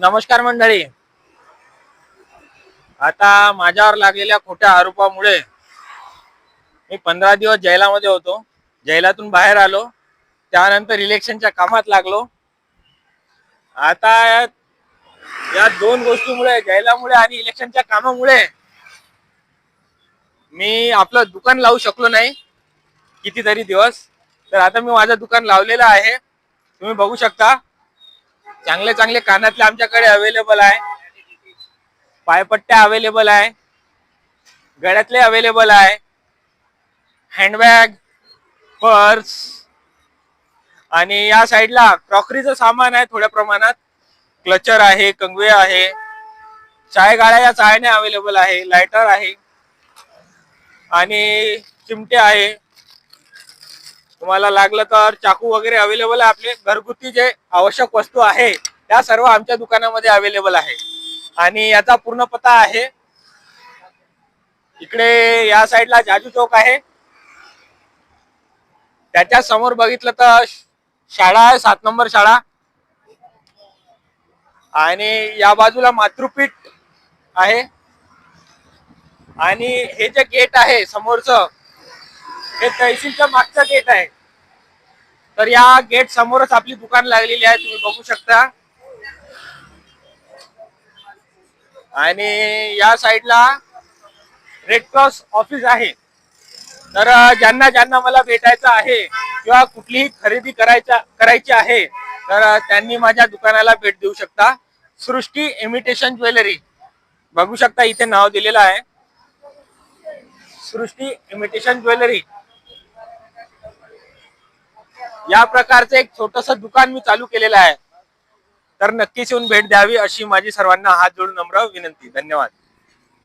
नमस्कार मंडळी. आता माझ्यावर लागलेल्या खोट्या आरोपामुळे मी पंधरा दिवस जैलामध्ये होतो. जैलातून बाहेर आलो. त्यानंतर इलेक्शनच्या कामात लागलो. आता या दोन गोष्टीमुळे जैलामुळे आणि इलेक्शनच्या कामामुळे मी आपलं दुकान लावू शकलो नाही. कितीतरी दिवस. तर आता मी माझं दुकान लावलेलं आहे. तुम्ही बघू शकता. चांगले चांगले कानातले आमच्याकडे अवेलेबल आहे. पायपट्ट्या अवेलेबल आहे. गळ्यातले अवेलेबल आहे. हँडबॅग पर्स आणि या साईडला क्रॉकरीचं सामान आहे थोड्या प्रमाणात. क्लचर आहे कंगवे आहे. चाय गाड्या या चायने अवेलेबल आहे. लायटर आहे. आणि चिमटे आहे. तुम्हाला लागलं तर चाकू वगैरे अवेलेबल आहे आपले. घरगुती जे आवश्यक वस्तू आहे त्या सर्व आमच्या दुकानामध्ये अवेलेबल आहे. आणि याचा पूर्ण पत्ता आहे. इकडे या साईडला जाजू चौक आहे. त्याच्यासमोर बघितलं तर शाळा आहे सात नंबर शाळा. आणि या बाजूला मातृपीठ आहे. आणि हे जे गेट आहे समोरचं हे तहसीलच्या मागचं गेट आहे. तर या गेट समोरच आपली दुकान लागलेली आहे तुम्ही बघू शकता. आणि या साईडला रेड क्रॉस ऑफिस आहे. तर ज्यांना ज्यांना मला भेटायचं आहे किंवा कुठलीही खरेदी करायचा करायची आहे तर त्यांनी माझ्या दुकानाला भेट देऊ शकता. सृष्टी इमिटेशन ज्वेलरी बघू शकता इथे नाव दिलेलं आहे. सृष्टी इमिटेशन ज्वेलरी या प्रकारचं एक छोटस दुकान मी चालू केलेलं आहे. तर नक्कीच येऊन भेट द्यावी अशी माझी सर्वांना हात जोडून नम्र विनंती. धन्यवाद.